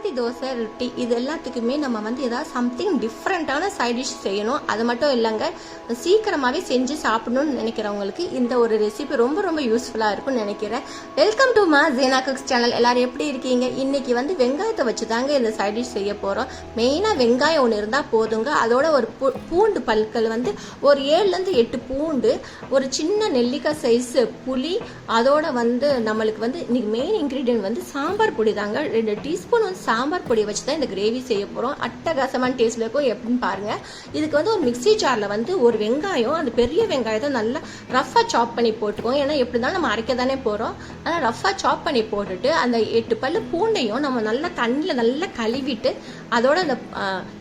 சப்பாத்தி தோசை ரொட்டி இது எல்லாத்துக்குமே நம்ம வந்து ஏதாவது சம்திங் டிஃப்ரெண்ட்டான சைட் டிஷ் செய்யணும். அது மட்டும் இல்லைங்க. சீக்கிரமாகவே செஞ்சு சாப்பிடணும்னு நினைக்கிறவங்களுக்கு இந்த ஒரு ரெசிபி ரொம்ப ரொம்ப யூஸ்ஃபுல்லாக இருக்கும்னு நினைக்கிறேன். வெல்கம் டு மா ஜீனா குக்ஸ் சேனல் எல்லோரும் எப்படி இருக்கீங்க? இன்றைக்கி வந்து வெங்காயத்தை வச்சு தாங்க இந்த சைட் டிஷ் செய்ய போகிறோம் மெயினாக வெங்காயம் ஒன்று இருந்தால் போதுங்க. அதோட ஒரு பூ- பூண்டு பல்கள் வந்து ஒரு ஏழுலேருந்து எட்டு பூண்டு ஒரு சின்ன நெல்லிக்காய் சைஸ் புளி அதோட வந்து நம்மளுக்கு வந்து இன்னைக்கு மெயின் இன்க்ரீடியன்ட் வந்து சாம்பார் பொடி தாங்க. ரெண்டு டீஸ்பூன் வந்து சாம்பார் பொடியை வச்சு தான் இந்த கிரேவி செய்ய போகிறோம் அட்டகாசமான டேஸ்ட்ல இருக்கும். எப்படின்னு பாருங்க. இதுக்கு வந்து ஒரு மிக்சி ஜாரில் வந்து ஒரு வெங்காயம் அந்த பெரிய வெங்காயத்தை நல்லா ரஃபாக சாப் பண்ணி போட்டுக்குவோம் ஏன்னா எப்படி தான் நம்ம அரைக்க தானே போகிறோம் அதனால் ரஃபாக சாப் பண்ணி போட்டுட்டு அந்த எட்டு பல்லு பூண்டையும் நம்ம நல்லா தண்ணியில் நல்லா கழுவிட்டு அதோட அந்த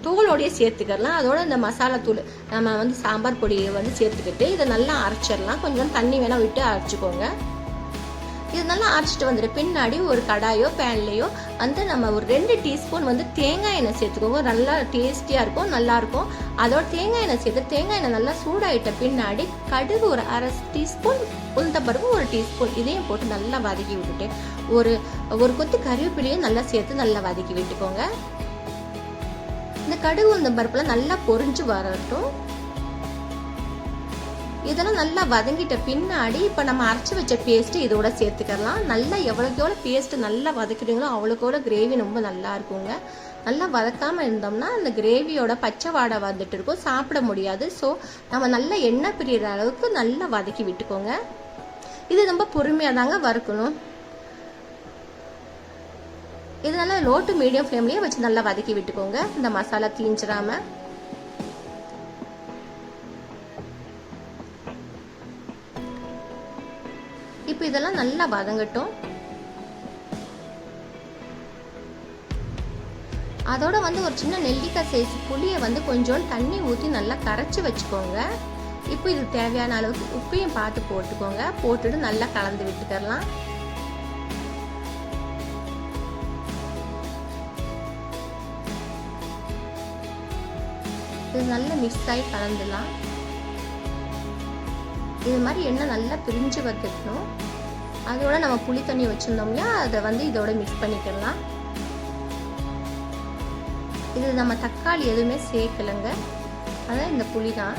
தோலோடையே சேர்த்துக்கிடலாம் சேர்த்துக்கலாம். அதோட இந்த மசாலா தூள் நம்ம வந்து சாம்பார் பொடியை வந்து சேர்த்துக்கிட்டு இதை நல்லா அரைச்சிடலாம். கொஞ்சம் தண்ணி வேணால் விட்டு அரைச்சிக்கோங்க. இது நல்லா அரைச்சிட்டு வந்துட்டு பின்னாடி ஒரு கடாயோ பேன்லேயோ வந்து நம்ம ஒரு ரெண்டு டீஸ்பூன் வந்து தேங்காய் எண்ணெய் சேர்த்துக்கோங்க. நல்லா டேஸ்டியாக இருக்கும் நல்லாயிருக்கும் அதோட தேங்காய் எண்ணெய் சேர்த்து தேங்காய் எண்ணெய் நல்லா சூடாயிட்ட பின்னாடி கடுகு ஒரு அரை டீஸ்பூன் உளுந்தப்பருப்பு ஒரு டீஸ்பூன் இதையும் போட்டு நல்லா வதக்கி விட்டுட்டு ஒரு ஒரு கொத்து கறிவேப்பிலையும் நல்லா சேர்த்து நல்லா வதக்கி விட்டுக்கோங்க. இந்த கடுகு உளுந்த பருப்புலாம் நல்லா பொரிஞ்சு வரட்டும். இதெல்லாம் நல்லா வதங்கிட்ட பின்னாடி இப்போ நம்ம அரைச்சி வச்ச பேஸ்ட்டு இதோட சேர்த்துக்கலாம். நல்லா எவ்வளோக்கு எவ்வளோ பேஸ்ட்டு நல்லா வதக்கிட்டீங்களோ அவ்வளோக்கு எவ்வளோ கிரேவி ரொம்ப நல்லா இருக்குங்க. நல்லா வதக்காமல் இருந்தோம்னா அந்த கிரேவியோட பச்சை வாடை வந்துட்டு இருக்கும். சாப்பிட முடியாது. ஸோ நம்ம நல்லா எண்ணெய் பிரியிற அளவுக்கு நல்லா வதக்கி விட்டுக்கோங்க. இது ரொம்ப பொறுமையாக தாங்க வறுக்கணும். இதனால லோ டு மீடியம் ஃப்ளேம்லேயே வச்சு நல்லா வதக்கி விட்டுக்கோங்க. இந்த மசாலா தீஞ்சிடாமல் இப்போ இதெல்லாம் நல்லா வதங்கட்டும். அதோட வந்து ஒரு சின்ன நெல்லிக்காய் சைஸ் புளியை வந்து கொஞ்சம் தண்ணி ஊற்றி நல்லா கரைச்சி வச்சுக்கோங்க. இப்போ இது தேவையான அளவுக்கு உப்பையும் பார்த்து போட்டுக்கோங்க. போட்டுட்டு நல்லா கலந்து விட்டுக்கலாம் இது நல்லா மிக்ஸ் ஆகி கலந்துலாம் இது மாதிரி எண்ணெய் நல்லா பிரிஞ்சு வந்துடணும் அதோட நம்ம புளி தண்ணி வச்சுருந்தோம் இல்லையா? அதை வந்து இதோட மிக்ஸ் பண்ணிக்கலாம். இது நம்ம தக்காளி எதுவுமே சேர்க்கலைங்க. அதான் இந்த புளி தான்.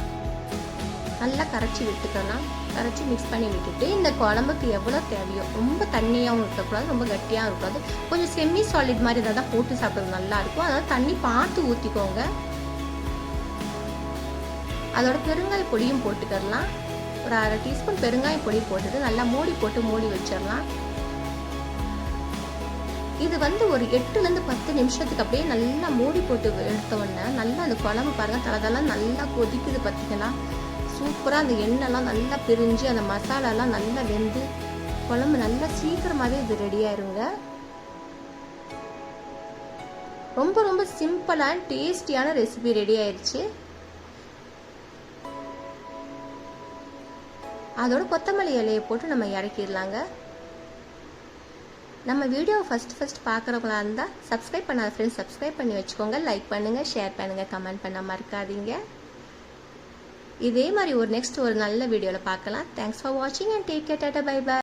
நல்லா கரைச்சி விட்டுக்கலாம். கரைச்சி மிக்ஸ் பண்ணி விட்டுட்டு இந்த குழம்புக்கு எவ்வளோ தேவையோ ரொம்ப தண்ணியாகவும் இருக்கக்கூடாது ரொம்ப கட்டியாகவும் இருக்கக்கூடாது. கொஞ்சம் செமி சாலிட் மாதிரி இதை தான் போட்டு சாப்பிட்றது நல்லாயிருக்கும் அதாவது அதனால் தண்ணி பார்த்து ஊற்றிக்கோங்க அதோட பெருங்காய பொடியும் போட்டுக்கலாம். ஒரு அரை டீஸ்பூன் பெருங்காய பொடி போட்டுட்டு நல்லா மூடி போட்டு மூடி வச்சிடலாம். இது வந்து ஒரு எட்டுலேருந்து பத்து நிமிஷத்துக்கு அப்படியே நல்லா மூடி போட்டு எடுத்த உடனே நல்லா அந்த குழம்பு பாருங்கள் தலதெல்லாம் நல்லா கொதிக்குது பார்த்தீங்கன்னா சூப்பராக அந்த எண்ணெய்லாம் நல்லா பிரிஞ்சு அந்த மசாலாலாம் நல்லா வெந்து குழம்பு நல்லா சீக்கிரமாகவே இது ரெடி ஆயிருங்க. ரொம்ப ரொம்ப சிம்பிளான டேஸ்டியான ரெசிபி ரெடி ஆயிடுச்சு அதோட கொத்தமல்லி இலையை போட்டு நம்ம இறக்கிடலாங்க. நம்ம வீடியோ ஃபஸ்ட் ஃபஸ்ட் பார்க்குறவங்களா இருந்தால் சப்ஸ்கிரைப் பண்ணாத ஃப்ரெண்ட்ஸ் சப்ஸ்கிரைப் பண்ணி வச்சுக்கோங்க. லைக் பண்ணுங்கள் ஷேர் பண்ணுங்கள் கமெண்ட் பண்ண மறக்காதீங்க. இதே மாதிரி ஒரு நெக்ஸ்ட் ஒரு நல்ல வீடியோவில் பார்க்கலாம். தேங்க்ஸ் ஃபார் வாட்சிங் and take care tata bye bye